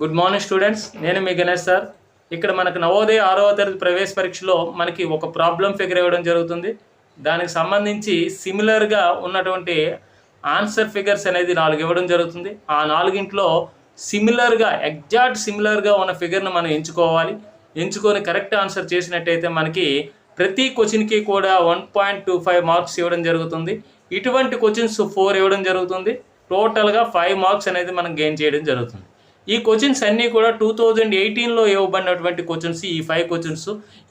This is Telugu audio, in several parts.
గుడ్ మార్నింగ్ స్టూడెంట్స్ నేను మీ గణేష్ సార్. ఇక్కడ మనకు నవోదయ ఆరవ తరగతి ప్రవేశ పరీక్షలో మనకి ఒక ప్రాబ్లం ఫిగర్ ఇవ్వడం జరుగుతుంది. దానికి సంబంధించి సిమిలర్గా ఉన్నటువంటి ఆన్సర్ ఫిగర్స్ అనేది నాలుగు ఇవ్వడం జరుగుతుంది. ఆ నాలుగింట్లో సిమిలర్గా ఎగ్జాక్ట్ సిమిలర్గా ఉన్న ఫిగర్ను మనం ఎంచుకోవాలి. ఎంచుకొని కరెక్ట్ ఆన్సర్ చేసినట్టయితే మనకి ప్రతి క్వశ్చన్కి కూడా one point two five marks ఇవ్వడం జరుగుతుంది. ఇటువంటి క్వశ్చన్స్ ఫోర్ ఇవ్వడం జరుగుతుంది. టోటల్గా ఫైవ్ మార్క్స్ అనేది మనం గెయిన్ చేయడం జరుగుతుంది. ఈ క్వశ్చన్స్ అన్నీ కూడా టూ థౌజండ్ ఎయిటీన్లో ఇవ్వబడినటువంటి క్వశ్చన్స్ ఈ ఫైవ్ క్వశ్చన్స్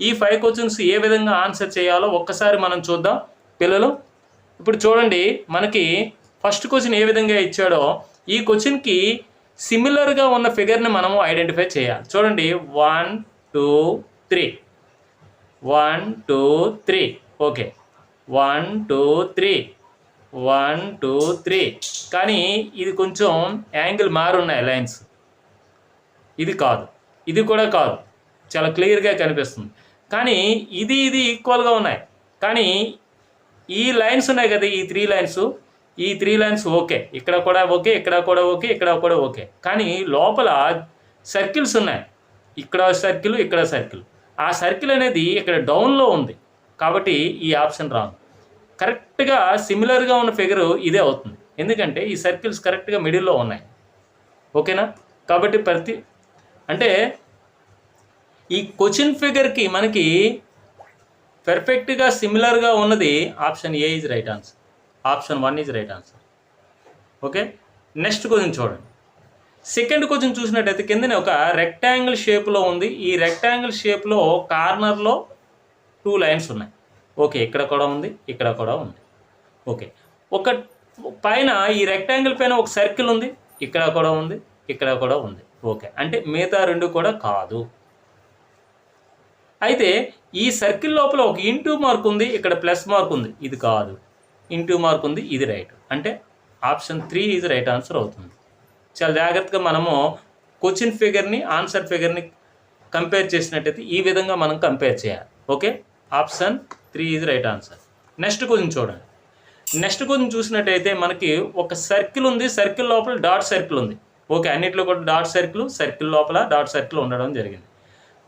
ఈ ఫైవ్ క్వశ్చన్స్ ఏ విధంగా ఆన్సర్ చేయాలో ఒక్కసారి మనం చూద్దాం. పిల్లలు ఇప్పుడు చూడండి మనకి ఫస్ట్ క్వశ్చన్ ఏ విధంగా ఇచ్చాడో ఈ క్వశ్చన్కి సిమిలర్గా ఉన్న ఫిగర్ని మనము ఐడెంటిఫై చేయాలి. చూడండి one two three one two three okay one two three one two three కానీ ఇది కొంచెం యాంగిల్ మారున్నాయి లైన్స్ ఇది కాదు. ఇది కూడా కాదు. చాలా క్లియర్గా కనిపిస్తుంది. కానీ ఇది ఇది ఈక్వల్గా ఉన్నాయి. కానీ ఈ లైన్స్ ఉన్నాయి కదా ఈ త్రీ లైన్స్. ఈ త్రీ లైన్స్ ఓకే. ఇక్కడ కూడా ఓకే ఇక్కడ కూడా ఓకే ఇక్కడ కూడా ఓకే. కానీ లోపల సర్కిల్స్ ఉన్నాయి. ఇక్కడ సర్కిల్ ఇక్కడ సర్కిల్. ఆ సర్కిల్ అనేది ఇక్కడ డౌన్లో ఉంది. కాబట్టి ఈ ఆప్షన్ రాంగ్. కరెక్ట్గా సిమిలర్గా ఉన్న ఫిగర్ ఇదే అవుతుంది. ఎందుకంటే ఈ సర్కిల్స్ కరెక్ట్గా మిడిల్లో ఉన్నాయి. ఓకేనా? కాబట్టి ప్రతి అంటే ఈ క్వశ్చన్ ఫిగర్కి మనకి పెర్ఫెక్ట్గా సిమిలర్గా ఉన్నది option A is right answer option one is right answer okay next question చూడండి. సెకండ్ క్వశ్చన్ చూసినట్టయితే కిందనే ఒక రెక్టాంగిల్ షేప్లో ఉంది. ఈ రెక్టాంగిల్ షేప్లో కార్నర్లో టూ లైన్స్ ఉన్నాయి. ఓకే ఇక్కడ కూడా ఉంది ఇక్కడ కూడా ఉంది. ఓకే ఒక పైన ఈ రెక్టాంగిల్ పైన ఒక సర్కిల్ ఉంది ఇక్కడ కూడా ఉంది. ఇక్కడ కూడా ఉంది. ఓకే. అంటే మిగతా రెండు కూడా కాదు. అయితే ఈ సర్కిల్ లోపల ఒక ఇంటూ మార్క్ ఉంది ఇక్కడ ప్లస్ మార్క్ ఉంది. ఇది కాదు. ఇంటూ మార్క్ ఉంది ఇది రైట్. అంటే ఆప్షన్ త్రీ ఇది రైట్ ఆన్సర్ అవుతుంది. చాలా జాగ్రత్తగా మనము క్వశ్చన్ ఫిగర్ని ఆన్సర్ ఫిగర్ని కంపేర్ చేసినట్టయితే ఈ విధంగా మనం కంపేర్ చేయాలి. ఓకే? ఆప్షన్ త్రీ ఇది రైట్ ఆన్సర్. నెక్స్ట్ క్వశ్చన్ చూడండి. నెక్స్ట్ క్వశ్చన్ చూసినట్టయితే మనకి ఒక సర్కిల్ ఉంది సర్కిల్ లోపల డాట్ సర్కిల్ ఉంది. ఓకే అన్నిట్లో కూడా డాట్ సర్కిల్ సర్కిల్ లోపల డాట్ సర్కిల్ ఉండడం జరిగింది.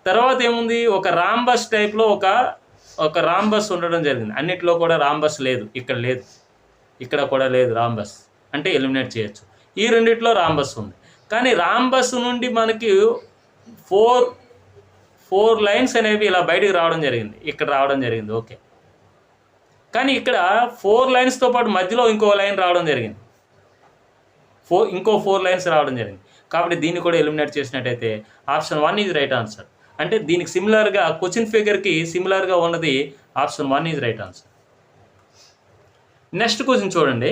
తర్వాత ఏముంది? ఒక రాంబస్ టైప్లో ఒక ఒక రాంబస్ ఉండడం జరిగింది. అన్నిట్లో కూడా రాంబస్ లేదు. ఇక్కడ లేదు. ఇక్కడ కూడా లేదు రాంబస్. అంటే ఎలిమినేట్ చేయొచ్చు. ఈ రెండిట్లో రాంబస్ ఉంది. కానీ రాంబస్ నుండి మనకి ఫోర్ ఫోర్ లైన్స్ అనేవి ఇలా బయటికి రావడం జరిగింది. ఇక్కడ రావడం జరిగింది. ఓకే. కానీ ఇక్కడ ఫోర్ లైన్స్తో పాటు మధ్యలో ఇంకో లైన్ రావడం జరిగింది. ఫోర్ ఇంకో ఫోర్ లైన్స్ రావడం జరిగింది. కాబట్టి దీన్ని కూడా ఎలిమినేట్ చేసినట్టయితే option one is right answer. అంటే దీనికి సిమిలర్గా క్వశ్చన్ ఫిగర్కి సిమిలర్గా ఉన్నది option one is right answer. Next question చూడండి.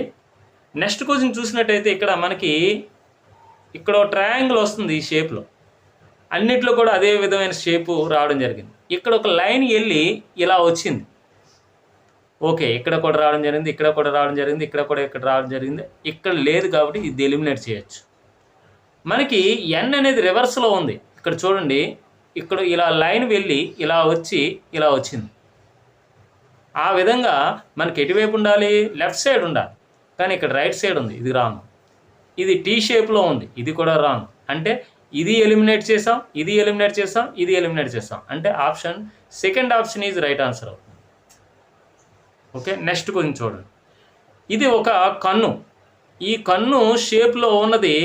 నెక్స్ట్ క్వశ్చన్ చూసినట్టయితే ఇక్కడ మనకి ఇక్కడ ట్రయాంగిల్ వస్తుంది ఈ షేప్లో. అన్నిట్లో కూడా అదే విధమైన షేపు రావడం జరిగింది. ఇక్కడ ఒక లైన్ వెళ్ళి ఇలా వచ్చింది. ఓకే ఇక్కడ కూడా రావడం జరిగింది ఇక్కడ కూడా రావడం జరిగింది ఇక్కడ కూడా ఇక్కడ రావడం జరిగింది. ఇక్కడ లేదు కాబట్టి ఇది ఎలిమినేట్ చేయొచ్చు. మనకి ఎన్ అనేది రివర్స్లో ఉంది. ఇక్కడ చూడండి ఇక్కడ ఇలా లైన్ వెళ్ళి ఇలా వచ్చి ఇలా వచ్చింది. ఆ విధంగా మనకి ఎటువైపు ఉండాలి? లెఫ్ట్ సైడ్ ఉండాలి. కానీ ఇక్కడ రైట్ సైడ్ ఉంది ఇది రాంగ్ ఇది టీ షేప్లో ఉంది ఇది కూడా రాంగ్ అంటే ఇది ఎలిమినేట్ చేసాం ఇది ఎలిమినేట్ చేసాం ఇది ఎలిమినేట్ చేసాం. అంటే option second option is right answer అవుతుంది. ఓకే నెక్స్ట్ కొంచెం చూడండి. ఇది ఒక కన్ను. ఈ కన్ను షేప్లో ఉన్నది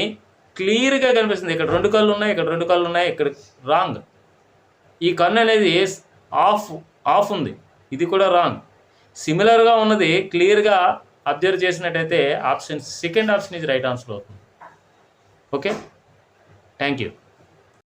క్లియర్గా కనిపిస్తుంది. ఇక్కడ రెండు కళ్ళు ఉన్నాయి ఇక్కడ రెండు కళ్ళు ఉన్నాయి ఇక్కడ రాంగ్ ఈ కన్ను అనేది ఆఫ్ ఆఫ్ ఉంది. ఇది కూడా రాంగ్ సిమిలర్గా ఉన్నది క్లియర్గా అబ్జర్వ్ చేసినట్టయితే ఆప్షన్ సెకండ్ ఆప్షన్ ఇది రైట్ ఆన్సర్ అవుతుంది. ఓకే? Thank you